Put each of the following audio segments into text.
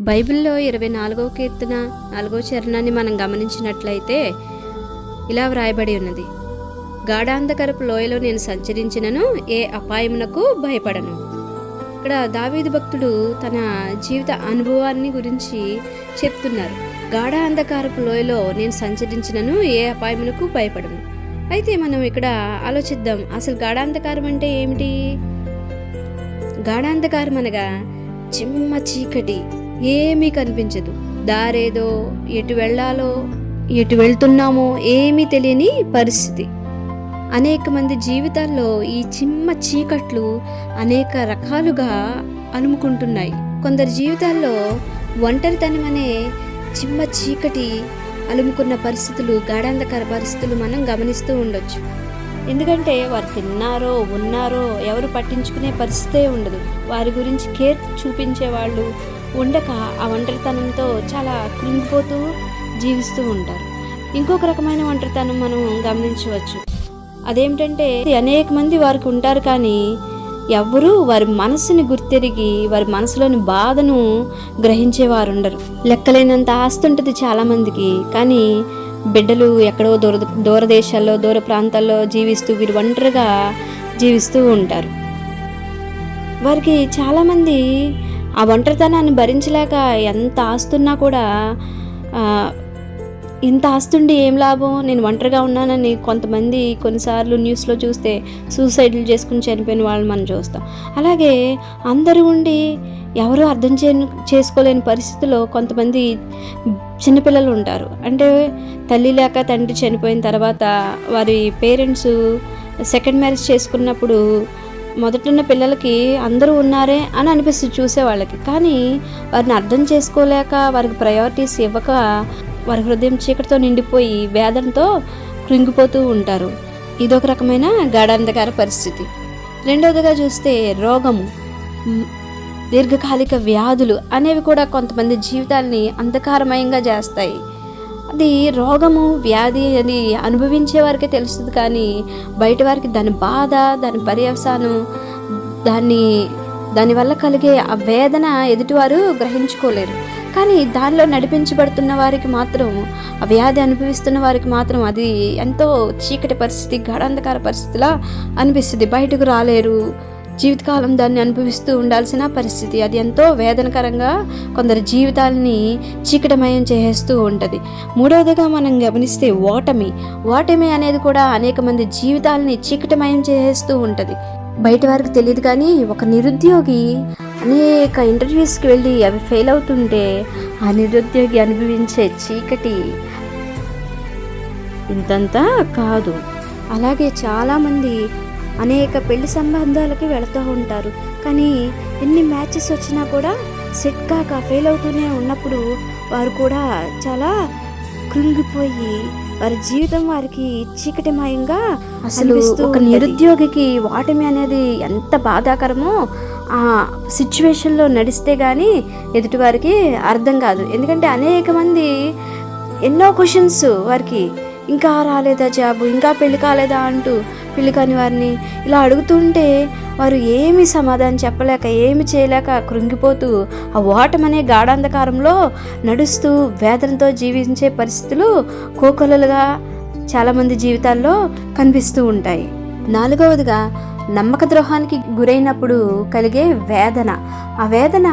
బైబిల్లో ఇరవై నాలుగవ కీర్తన నాలుగవ చరణాన్ని మనం గమనించినట్లయితే ఇలా వ్రాయబడి ఉన్నది. గాఢాంధకరపు లోయలో నేను సంచరించినను ఏ అపాయమునకు భయపడను. ఇక్కడ దావీదు భక్తుడు తన జీవిత అనుభవాన్ని గురించి చెప్తున్నారు. గాఢ అంధకారపు లోయలో నేను సంచరించినను ఏ అపాయమునకు భయపడను. అయితే మనం ఇక్కడ ఆలోచిద్దాం అసలు గాఢాంధకారం అంటే ఏమిటి? గాఢాంధకారం అనగా చిమ్మ చీకటి. ఏమీ కనిపించదు. దారేదో ఎటు వెళ్ళాలో ఎటు వెళ్తున్నామో ఏమీ తెలియని పరిస్థితి. అనేక మంది జీవితాల్లో ఈ చిమ్మ చీకట్లు అనేక రకాలుగా అలుముకుంటున్నాయి. కొందరి జీవితాల్లో ఒంటరితనం అనే చిమ్మ చీకటి అలుముకున్న పరిస్థితులు గాఢాంధకర పరిస్థితులు మనం గమనిస్తూ ఉండొచ్చు. ఎందుకంటే వారు తిన్నారో ఉన్నారో ఎవరు పట్టించుకునే పరిస్థితే ఉండదు. వారి గురించి కేర్ చూపించే వాళ్ళు ఉండక ఆ ఒంటరితనంతో చాలా కృంగిపోతూ జీవిస్తూ ఉంటారు. ఇంకొక రకమైన ఒంటరితనం మనం గమనించవచ్చు. అదేమిటంటే అనేక మంది వారికి ఉంటారు కానీ ఎవ్వరూ వారి మనసుని గుర్తెరిగి వారి మనసులోని బాధను గ్రహించేవారు ఉండరు. లెక్కలేనంత ఆస్తి ఉంటుంది చాలామందికి కానీ బిడ్డలు ఎక్కడో దూర దూరదేశాల్లో దూర ప్రాంతాల్లో జీవిస్తూ వీరు ఒంటరిగా జీవిస్తూ ఉంటారు. వారికి చాలామంది ఆ ఒంటరితనాన్ని భరించలేక ఎంత ఆస్తున్నా కూడా ఇంత ఆస్తుండి ఏం లాభం? నేను ఒంటరిగా ఉన్నానని కొంతమంది కొన్నిసార్లు న్యూస్లో చూస్తే సూసైడ్లు చేసుకుని చనిపోయిన వాళ్ళని మనం చూస్తాం. అలాగే అందరూ ఉండి ఎవరు అర్థం చే చేసుకోలేని పరిస్థితిలో కొంతమంది చిన్నపిల్లలు ఉంటారు. అంటే తల్లి లేక తండ్రి చనిపోయిన తర్వాత వారి పేరెంట్స్ సెకండ్ మ్యారేజ్ చేసుకున్నప్పుడు మొదటిన్న పిల్లలకి అందరూ ఉన్నారే అని అనిపిస్తుంది చూసే వాళ్ళకి కానీ వారిని అర్థం చేసుకోలేక వారికి ప్రయారిటీస్ ఇవ్వక వారి హృదయం చీకటితో నిండిపోయి వేదంతో కృంగిపోతూ ఉంటారు. ఇదొక రకమైన గాఢాంధకార పరిస్థితి. రెండవదిగా చూస్తే రోగము దీర్ఘకాలిక వ్యాధులు అనేవి కూడా కొంతమంది జీవితాల్ని అంధకారమయంగా చేస్తాయి. అది రోగము వ్యాధి అని అనుభవించే వారికే తెలుస్తుంది కానీ బయట వారికి దాని బాధ దాని పర్యవసానం దాన్ని దానివల్ల కలిగే ఆ వేదన ఎదుటివారు గ్రహించుకోలేరు. కానీ దానిలో నడిపించబడుతున్న వారికి మాత్రం ఆ వ్యాధి అనుభవిస్తున్న వారికి మాత్రం అది ఎంతో చీకటి పరిస్థితి గాఢాంధకార పరిస్థితిలా అనిపిస్తుంది. బయటకు రాలేరు. జీవితకాలం దాన్ని అనుభవిస్తూ ఉండాల్సిన పరిస్థితి. అది ఎంతో వేదనకరంగా కొందరి జీవితాలని చీకటమయం చేసేస్తూ ఉంటుంది. మూడవదిగా మనం గమనిస్తే ఓటమి. ఓటమి అనేది కూడా అనేక మంది జీవితాలని చీకటమయం చేసేస్తూ ఉంటుంది. బయట వారికి తెలియదు కానీ ఒక నిరుద్యోగి అనేక ఇంటర్వ్యూస్కి వెళ్ళి అవి ఫెయిల్ అవుతుంటే ఆ నిరుద్యోగి అనుభవించే చీకటి ఇంతంతా కాదు. అలాగే చాలామంది అనేక పెళ్ళి సంబంధాలకి వెళుతూ ఉంటారు కానీ ఎన్ని మ్యాచెస్ వచ్చినా కూడా సెట్ కాక ఫెయిల్ అవుతూనే ఉన్నప్పుడు వారు కూడా చాలా కృంగిపోయి వారి జీవితం వారికి చీకటిమయంగా అసలు ఒక. నిరుద్యోగికి వాటమి అనేది ఎంత బాధాకరమో ఆ సిచ్యువేషన్లో నడిస్తే కానీ ఎదుటివారికి అర్థం కాదు ఎందుకంటే అనేక మంది ఎన్నో క్వశ్చన్స్ వారికి ఇంకా రాలేదా జాబు ఇంకా పెళ్ళి కాలేదా అంటూ పెళ్ళి కాని వారిని ఇలా అడుగుతుంటే వారు ఏమి సమాధానం చెప్పలేక ఏమి చేయలేక కృంగిపోతూ ఆ ఓటమనే గాఢాంధకారంలో నడుస్తూ వేదనతో జీవించే పరిస్థితులు కోకొలలుగా చాలామంది జీవితాల్లో కనిపిస్తూ ఉంటాయి. నాలుగవదిగా నమ్మక ద్రోహానికి గురైనప్పుడు కలిగే వేదన. ఆ వేదన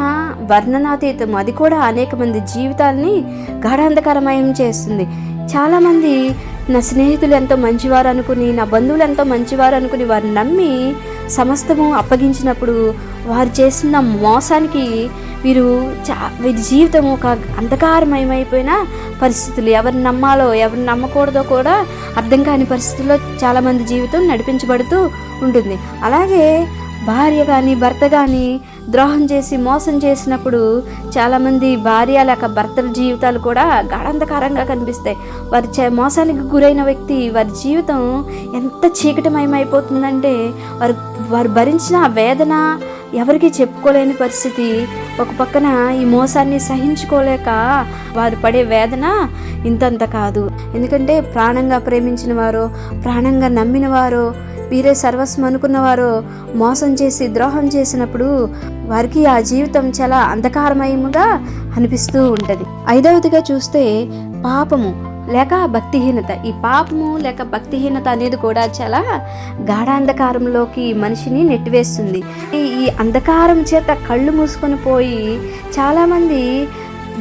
వర్ణనాతీతం. అది కూడా అనేక మంది జీవితాల్ని గాఢాంధకరమయం చేస్తుంది. చాలామంది నా స్నేహితులు ఎంతో మంచివారు అనుకుని నా బంధువులు ఎంతో మంచివారు అనుకుని వారిని నమ్మి సమస్తము అప్పగించినప్పుడు వారు చేసిన మోసానికి వీరు చా వీరి జీవితం ఒక అంధకారమయమైపోయిన పరిస్థితులు. ఎవరిని నమ్మాలో ఎవరిని నమ్మకూడదో కూడా అర్థం కాని పరిస్థితుల్లో చాలామంది జీవితం నడిపించబడుతూ ఉంటుంది. అలాగే భార్య కానీ భర్త కానీ ద్రోహం చేసి మోసం చేసినప్పుడు చాలామంది భార్య లేక భర్తల జీవితాలు కూడా గాఢంధకారంగా కనిపిస్తాయి. వారి చే- మోసానికి గురైన వ్యక్తి వారి జీవితం ఎంత చీకటిమయమైపోతుందంటే వారు వారు భరించిన ఆ వేదన ఎవరికి చెప్పుకోలేని పరిస్థితి. ఒక పక్కన ఈ మోసాన్ని సహించుకోలేక వారు పడే వేదన ఇంతంత కాదు. ఎందుకంటే ప్రాణంగా ప్రేమించిన వారు ప్రాణంగా నమ్మిన వారు వీరే సర్వస్వం అనుకున్నవారు మోసం చేసి ద్రోహం చేసినప్పుడు వారికి ఆ జీవితం చాలా అంధకారమయముగా అనిపిస్తూ ఉంటుంది. ఐదవదిగా చూస్తే పాపము లేక భక్తిహీనత. ఈ పాపము లేక భక్తిహీనత అనేది కూడా చాలా గాఢాంధకారంలోకి మనిషిని నెట్టివేస్తుంది. ఈ ఈ అంధకారం చేత కళ్ళు మూసుకొని పోయి చాలామంది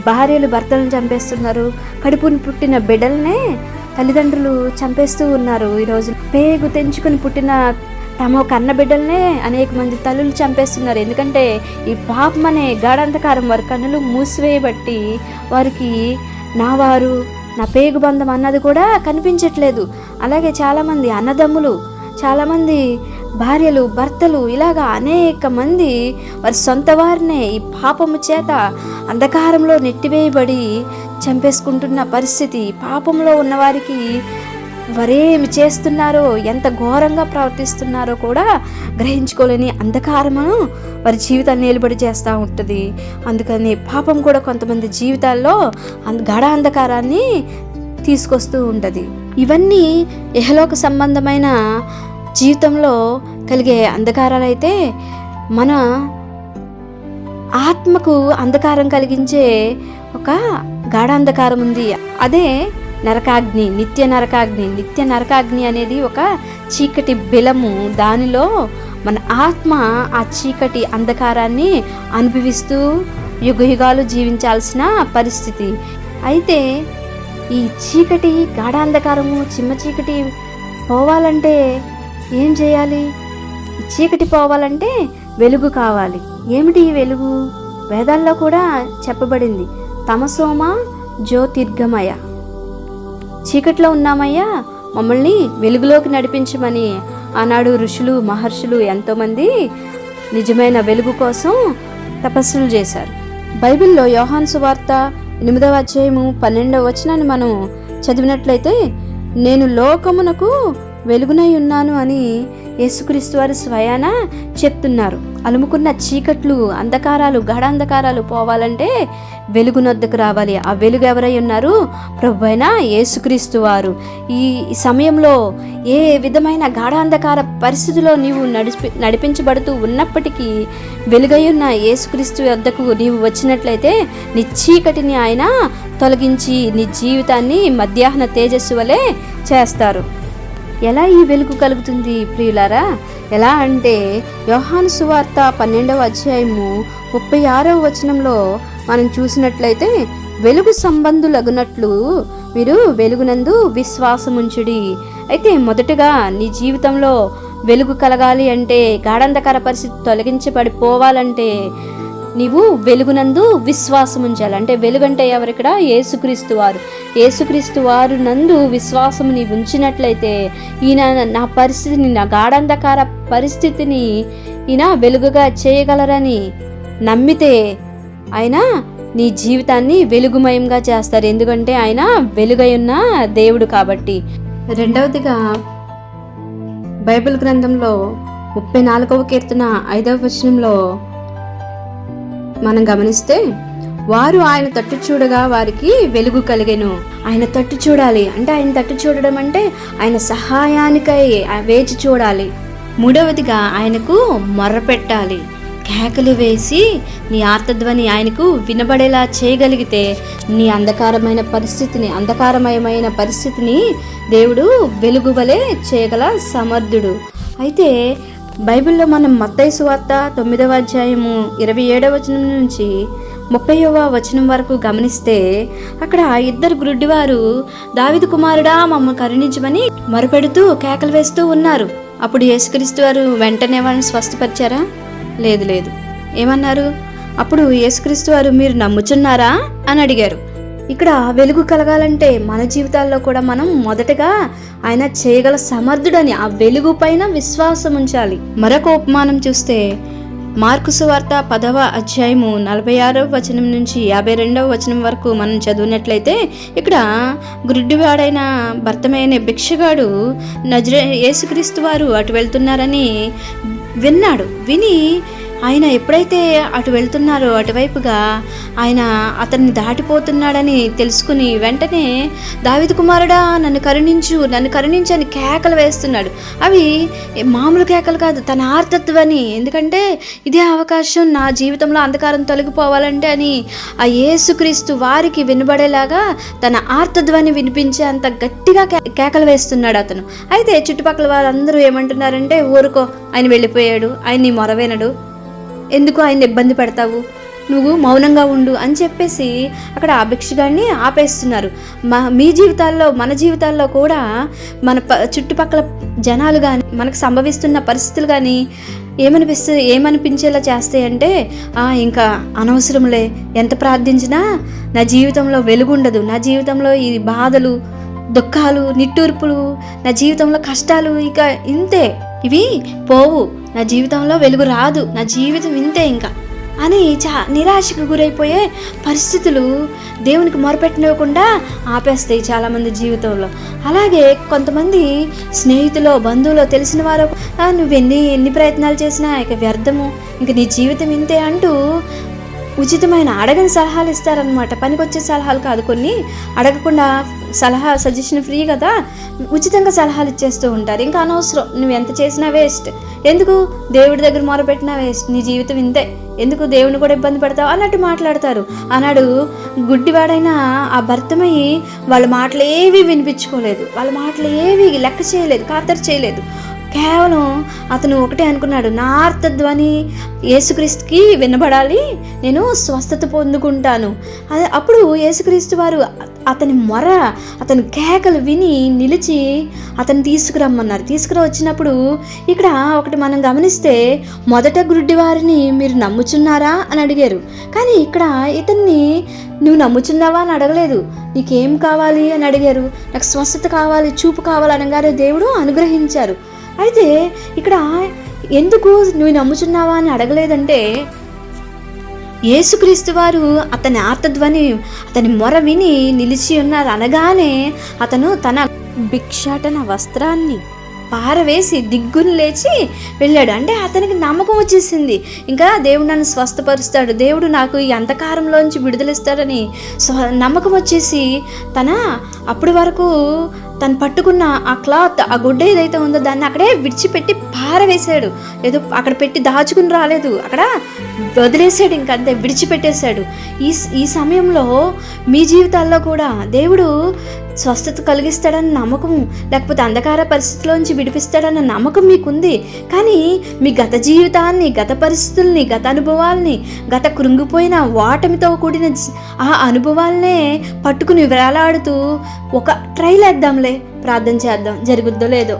భార్యలు భర్తలను చంపేస్తున్నారు. కడుపుని పుట్టిన బిడ్డలనే తల్లిదండ్రులు చంపేస్తూ ఉన్నారు ఈరోజు పేగు తెంచుకొని పుట్టిన తమ కన్న బిడ్డలనే అనేక మంది తల్లులు చంపేస్తున్నారు. ఎందుకంటే ఈ పాపం అనే గాఢంధకారం వారి కన్నులు మూసివేయబట్టి వారికి నా వారు నా పేగు బంధం అన్నది కూడా కనిపించట్లేదు. అలాగే చాలామంది అన్నదమ్ములు చాలామంది భార్యలు భర్తలు ఇలాగా అనేక మంది వారి సొంత వారినే ఈ పాపము చేత అంధకారంలో నెట్టివేయబడి చంపేసుకుంటున్న పరిస్థితి పాపంలో ఉన్నవారికి వరేమి చేస్తున్నారో ఎంత ఘోరంగా ప్రవర్తిస్తున్నారో కూడా గ్రహించుకోలేని అంధకారమును వారి జీవితాన్ని నిలబడి చేస్తూ ఉంటుంది. అందుకని పాపం కూడా కొంతమంది జీవితాల్లో అంద గడ అంధకారాన్ని తీసుకొస్తూ ఉంటుంది. ఇవన్నీ ఇహలోక సంబంధమైన జీవితంలో కలిగే అంధకారాలైతే అయితే మన ఆత్మకు అంధకారం కలిగించే ఒక గాఢాంధకారం ఉంది. అదే నరకాగ్ని నిత్య నరకాగ్ని నిత్య నరకాగ్ని అనేది ఒక చీకటి బిలము. దానిలో మన ఆత్మ ఆ చీకటి అంధకారాన్ని అనుభవిస్తూ యుగయుగాలు జీవించాల్సిన పరిస్థితి. అయితే ఈ చీకటి గాఢాంధకారము చిమ్మ చీకటి పోవాలంటే ఏం చేయాలి? చీకటి పోవాలంటే వెలుగు కావాలి. ఏమిటి వెలుగు? వేదాల్లో కూడా చెప్పబడింది. తమసోమ జ్యోతిర్గమయ. చీకట్లో ఉన్నామయ్యా మమ్మల్ని వెలుగులోకి నడిపించమని ఆనాడు ఋషులు మహర్షులు ఎంతోమంది నిజమైన వెలుగు కోసం తపస్సులు చేశారు. బైబిల్లో యోహాన్ సువార్త ఎనిమిదవ అధ్యాయము పన్నెండవ వచనాన్ని మనం చదివినట్లయితే నేను లోకమునకు వెలుగునై ఉన్నాను అని యేసుక్రీస్తు వారు స్వయాన చెప్తున్నారు. అలుముకున్న చీకట్లు అంధకారాలు గాఢాంధకారాలు పోవాలంటే వెలుగునొద్దకు రావాలి. ఆ వెలుగు ఎవరై ఉన్నారు? ప్రభు అయిన యేసుక్రీస్తు వారు. ఈ సమయంలో ఏ విధమైన గాఢాంధకార పరిస్థితిలో నీవు నడిపి నడిపించబడుతూ ఉన్నప్పటికీ వెలుగై ఉన్న యేసుక్రీస్తు వద్దకు నీవు వచ్చినట్లయితే నీ చీకటిని ఆయన తొలగించి నీ జీవితాన్ని మధ్యాహ్న తేజస్సు వలె చేస్తారు. ఎలా ఈ వెలుగు కలుగుతుంది ప్రియులారా? ఎలా అంటే యోహాను సువార్త పన్నెండవ అధ్యాయము ముప్పై ఆరవ వచనంలో మనం చూసినట్లయితే వెలుగు సంబంధులగునట్లు మీరు వెలుగునందు విశ్వాసముంచుడి. అయితే మొదటగా నీ జీవితంలో వెలుగు కలగాలి అంటే గాఢంధకర పరిస్థితి తొలగించబడిపోవాలంటే నీవు వెలుగునందు విశ్వాసం ఉంచాలి అంటే వెలుగంటే ఎవరిక్కడ యేసుక్రీస్తు వారు. ఏసుక్రీస్తు వారు నందు విశ్వాసము నీవు ఉంచినట్లయితే ఈయన నా పరిస్థితిని నా గాఢంధకార పరిస్థితిని ఈయన వెలుగుగా చేయగలరని నమ్మితే ఆయన నీ జీవితాన్ని వెలుగుమయంగా చేస్తారు. ఎందుకంటే ఆయన వెలుగై ఉన్న దేవుడు కాబట్టి. రెండవదిగా బైబిల్ గ్రంథంలో ముప్పై నాలుగవ కీర్తన ఐదవ వచనంలో మనం గమనిస్తే వారు ఆయన తట్టు చూడగా వారికి వెలుగు కలిగెను. ఆయన తట్టు చూడాలి. అంటే ఆయన తట్టు చూడడం అంటే ఆయన సహాయానికై వేచి చూడాలి. మూడవదిగా ఆయనకు మొర్రపెట్టాలి కేకలు వేసి నీ ఆర్తధ్వని ఆయనకు వినబడేలా చేయగలిగితే నీ అంధకారమైన పరిస్థితిని అంధకారమయమైన పరిస్థితిని దేవుడు వెలుగు వలె చేయగల సమర్థుడు. అయితే బైబిల్లో మనం మత్తయి సువార్త తొమ్మిదవ అధ్యాయము ఇరవై ఏడవ వచనం నుంచి ముప్పైవ వచనం వరకు గమనిస్తే అక్కడ ఇద్దరు గురుడ్డివారు దావిదు కుమారుడా మమ్మల్ని కరుణించమని మరుపెడుతూ కేకలు వేస్తూ ఉన్నారు. అప్పుడు యేసుక్రీస్తు వారు వెంటనే వాళ్ళని స్వస్థపరిచారా? లేదు లేదు. ఏమన్నారు? అప్పుడు యేసుక్రీస్తు వారు మీరు నమ్ముచున్నారా? అని అడిగారు. ఇక్కడ వెలుగు కలగాలంటే మన జీవితాల్లో కూడా మనం మొదటగా ఆయన చేయగల సమర్థుడని ఆ వెలుగు పైన విశ్వాసం ఉంచాలి. మరొక ఉపమానం చూస్తే మార్కు సువార్త పదవ అధ్యాయము నలభై ఆరవ వచనం నుంచి యాభై రెండవ వచనం వరకు మనం చదివినట్లయితే ఇక్కడ గుడ్డివాడైన భర్తమైన భిక్షగాడు నజరే యేసుక్రీస్తు వారు అటు వెళ్తున్నారని విన్నాడు. విని ఆయన ఎప్పుడైతే అటు వెళ్తున్నారో అటువైపుగా ఆయన అతన్ని దాటిపోతున్నాడని తెలుసుకుని వెంటనే దావిద కుమారుడా నన్ను కరుణించు నన్ను కరుణించని కేకలు వేస్తున్నాడు. అవి మామూలు కేకలు కాదు తన ఆర్తత్వని ఎందుకంటే ఇదే అవకాశం నా జీవితంలో అంధకారం తొలగిపోవాలంటే అని ఆ యేసుక్రీస్తు వారికి వినబడేలాగా తన ఆర్తధ్వని వినిపించే అంత గట్టిగా కేకలు వేస్తున్నాడు అతను. అయితే చుట్టుపక్కల వారందరూ ఏమంటున్నారంటే ఊరుకో ఆయన వెళ్ళిపోయాడు ఆయన నీ మొరవేనడు. ఎందుకు ఆయన ఇబ్బంది పెడతావు? నువ్వు మౌనంగా ఉండు అని చెప్పేసి అక్కడ ఆ భిక్షగాన్ని ఆపేస్తున్నారు. మా మీ జీవితాల్లో మన జీవితాల్లో కూడా మన ప చుట్టుపక్కల జనాలు కానీ మనకు సంభవిస్తున్న పరిస్థితులు కానీ ఏమనిపిస్తే ఏమనిపించేలా చేస్తాయంటే ఇంకా అనవసరంలే ఎంత ప్రార్థించినా నా జీవితంలో వెలుగుండదు. నా జీవితంలో ఈ బాధలు దుఃఖాలు నిట్టూర్పులు నా జీవితంలో కష్టాలు ఇక ఇంతే. ఇవి పోవు. నా జీవితంలో వెలుగు రాదు నా జీవితం ఇంతే ఇంకా. అని చా నిరాశకు గురైపోయే పరిస్థితులు దేవునికి మొరపెట్టనివ్వకుండా ఆపేస్తాయి చాలామంది జీవితంలో. అలాగే కొంతమంది స్నేహితులు బంధువులు తెలిసిన వారు నువ్వెన్ని నువ్వు ఎన్ని ఎన్ని ప్రయత్నాలు చేసినా ఇక వ్యర్థము ఇంక నీ జీవితం ఇంతే అంటూ ఉచితమైన అడగని సలహాలు ఇస్తారనమాట పనికొచ్చే సలహాలు కాదు కొన్ని. అడగకుండా సలహా సజెషన్ ఫ్రీ కదా. ఉచితంగా సలహాలు ఇచ్చేస్తూ ఉంటారు. ఇంకా అనవసరం. నువ్వు ఎంత చేసినా వేస్ట్. ఎందుకు? దేవుడి దగ్గర మొరపెట్టినా వేస్ట్. నీ జీవితం ఇంతే. ఎందుకు దేవుని కూడా ఇబ్బంది పడతావు? అన్నట్టు మాట్లాడతారు. అన్నాడు గుడ్డివాడైన ఆ భర్తమయ్యి వాళ్ళ మాటలు ఏవి వినిపించుకోలేదు. వాళ్ళ మాటలు ఏవి లెక్క చేయలేదు. ఖాతరు చేయలేదు. కేవలం అతను ఒకటే అనుకున్నాడు. నా ఆర్తధ్వని యేసుక్రీస్తుకి వినబడాలి నేను స్వస్థత పొందుకుంటాను. అదే అప్పుడు యేసుక్రీస్తు వారు అతని మొర అతని కేకలు విని నిలిచి అతను తీసుకురమ్మన్నారు. తీసుకురా వచ్చినప్పుడు ఇక్కడ ఒకటి మనం గమనిస్తే మొదట గుడ్డి వారిని మీరు నమ్ముచున్నారా అని అడిగారు. కానీ ఇక్కడ ఇతన్ని నువ్వు నమ్ముచున్నావా అని అడగలేదు. నీకేం కావాలి అని అడిగారు. నాకు స్వస్థత కావాలి చూపు కావాలి అనగానే దేవుడు అనుగ్రహించారు. అయితే ఇక్కడ ఎందుకు నువ్వు నమ్ముచున్నావా అని అడగలేదంటే యేసుక్రీస్తు వారు అతని ఆర్తధ్వని అతని మొర విని నిలిచి ఉన్నారు అనగానే అతను తన భిక్షాటన వస్త్రాన్ని పారవేసి దిగ్గును లేచి వెళ్ళాడు. అంటే అతనికి నమ్మకం వచ్చేసింది. ఇంకా దేవుడు నన్ను స్వస్థపరుస్తాడు. దేవుడు నాకు ఈ అంధకారంలోంచి విడుదలిస్తాడని స్వ నమ్మకం వచ్చేసి తన అప్పటి వరకు తను పట్టుకున్న ఆ క్లాత్ ఆ గుడ్డ ఏదైతే ఉందో దాన్ని అక్కడే విడిచిపెట్టి పారవేశాడు ఏదో అక్కడ పెట్టి దాచుకుని రాలేదు. అక్కడ వదిలేసాడు ఇంకంతే విడిచిపెట్టేశాడు. ఈ ఈ సమయంలో మీ జీవితాల్లో కూడా దేవుడు స్వస్థత కలిగిస్తాడన్న నమ్మకం లేకపోతే అంధకార పరిస్థితిలోంచి విడిపిస్తాడన్న నమ్మకం మీకుంది. కానీ మీ గత జీవితాన్ని గత పరిస్థితుల్ని గత అనుభవాల్ని గత కృంగిపోయిన వాటమితో కూడిన ఆ అనుభవాలనే పట్టుకుని వేలాడుతూ ఒక ట్రైల్ వేద్దాంలే ప్రార్థన చేద్దాం. జరుగుద్దో లేదో.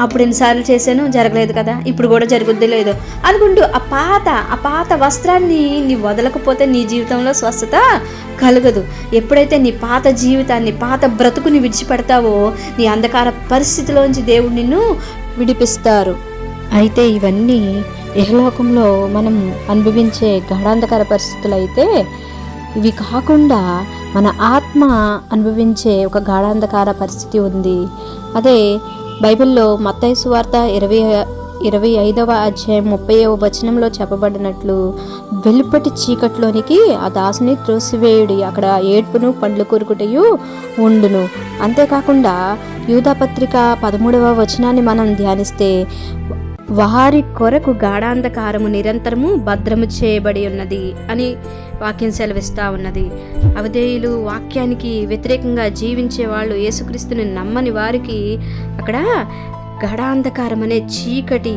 అప్పుడు ఎన్నిసార్లు చేశాను జరగలేదు కదా. ఇప్పుడు కూడా జరుగుద్దో లేదో. అనుకుంటూ ఆ పాత ఆ పాత వస్త్రాన్ని నీ వదలకపోతే నీ జీవితంలో స్వస్థత కలగదు. ఎప్పుడైతే నీ పాత జీవితాన్ని పాత బ్రతుకుని విడిచిపెడతావో నీ అంధకార పరిస్థితిలోంచి దేవుడు నిన్ను విడిపిస్తారు. అయితే ఇవన్నీ ఇహలోకంలో మనం అనుభవించే గాఢాంధకార పరిస్థితులు అయితే ఇవి కాకుండా మన ఆత్మ అనుభవించే ఒక గాఢాంధకార పరిస్థితి ఉంది. అదే బైబిల్లో మత్తైసు వార్త ఇరవై ఇరవై ఐదవ అధ్యాయం ముప్పైవ వచనంలో చెప్పబడినట్లు వెలుపటి చీకట్లోనికి ఆ దాసుని త్రోసివేయుడి అక్కడ ఏడ్పును పండ్లు కొరుకుటయు ఉండును. అంతేకాకుండా యూధాపత్రిక పదమూడవ వచనాన్ని మనం ధ్యానిస్తే వారి కొరకు గాఢాంధకారము నిరంతరము భద్రము చేయబడి ఉన్నది అని వాక్యం సెలవిస్తూ ఉన్నది. అవధేయులు వాక్యానికి వ్యతిరేకంగా జీవించే వాళ్ళు యేసుక్రీస్తుని నమ్మని వారికి అక్కడ గాఢాంధకారం అనే చీకటి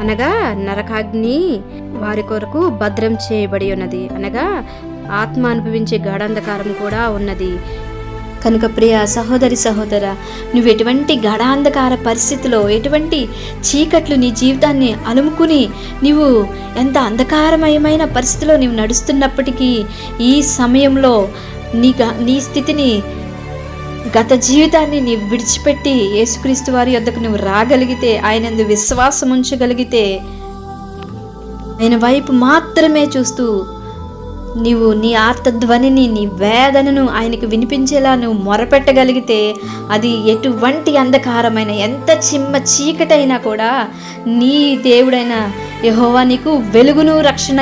అనగా నరకాగ్ని వారి కొరకు భద్రం చేయబడి ఉన్నది. అనగా ఆత్మ అనుభవించే గాఢాంధకారం కూడా ఉన్నది. కనుక ప్రియ సహోదరి సహోదర నువ్వు ఎటువంటి గడాంధకార పరిస్థితిలో ఎటువంటి చీకట్లు నీ జీవితాన్ని అలుముకుని నీవు ఎంత అంధకారమయమైన పరిస్థితిలో నీవు నడుస్తున్నప్పటికీ ఈ సమయంలో నీ గ- నీ స్థితిని గత జీవితాన్ని నీ విడిచిపెట్టి యేసుక్రీస్తు వారి యొద్దకు నువ్వు రాగలిగితే ఆయనందు విశ్వాసం ఉంచగలిగితే ఆయన వైపు మాత్రమే చూస్తూ నీవు నీ ఆర్తధ్వనిని నీ వేదనను ఆయనకు వినిపించేలా నువ్వు మొరపెట్టగలిగితే అది ఎటువంటి అంధకారమైన ఎంత చిమ్మ చీకటైనా కూడా నీ దేవుడైన యహోవా నీకు వెలుగును రక్షణ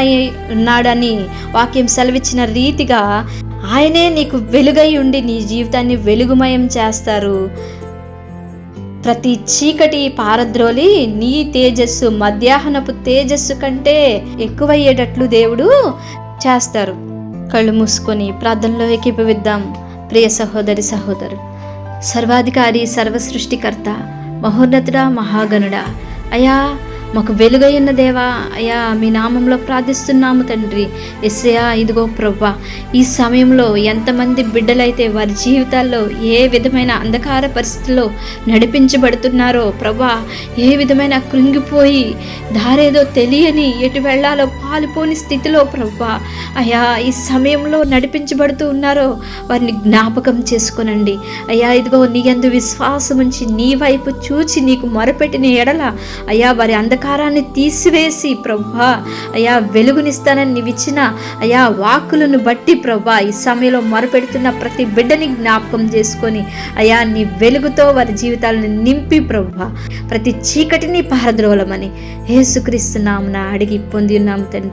ఉన్నాడని వాక్యం సెలవిచ్చిన రీతిగా ఆయనే నీకు వెలుగై ఉండి నీ జీవితాన్ని వెలుగుమయం చేస్తారు. ప్రతి చీకటి పారద్రోలి నీ తేజస్సు మధ్యాహ్నపు తేజస్సు కంటే ఎక్కువయ్యేటట్లు దేవుడు చేస్తారు. కళ్ళు మూసుకొని ప్రార్థనలో ఎక్కిపోవిద్దాం ప్రియ సహోదరి సహోదరు సర్వాధికారి సర్వసృష్టికర్త మహోన్నతుడా మహాగణుడా అయా మాకు వెలుగైన దేవా అయా మీ నామంలో ప్రార్థిస్తున్నాము తండ్రి. ఎస్సయా ఇదిగో ప్రభా ఈ సమయంలో ఎంతమంది బిడ్డలైతే వారి జీవితాల్లో ఏ విధమైన అంధకార పరిస్థితుల్లో నడిపించబడుతున్నారో ప్రభా ఏ విధమైన కృంగిపోయి దారేదో తెలియని ఎటు వెళ్ళాలో పాలిపోని స్థితిలో ప్రభా అయా ఈ సమయంలో నడిపించబడుతూ ఉన్నారో వారిని జ్ఞాపకం చేసుకునండి. అయ్యా ఇదిగో నీ అందు విశ్వాసం ఉంచి నీ వైపు చూచి నీకు మొరపెట్టిన ఎడల అయ్యా వారి అంధకారాన్ని తీసివేసి ప్రభా అయ్యా వెలుగునిస్తానని నీవిచ్చిన అయ్యా వాక్కులను బట్టి ప్రభా ఈ సమయంలో మొరపెడుతున్న ప్రతి బిడ్డని జ్ఞాపకం చేసుకొని అయ్యా నీ వెలుగుతో వారి జీవితాలను నింపి ప్రభా ప్రతి చీకటిని పారద్రోలమని యేసుక్రీస్తున్నామున అడిగి పొంది ఉన్నాం తండ్రి.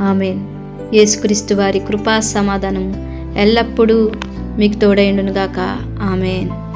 ఆమెన్. యేసుక్రీస్తు వారి కృపా సమాధానం ఎల్లప్పుడూ మీకు తోడైండునుగాక. ఆమెన్.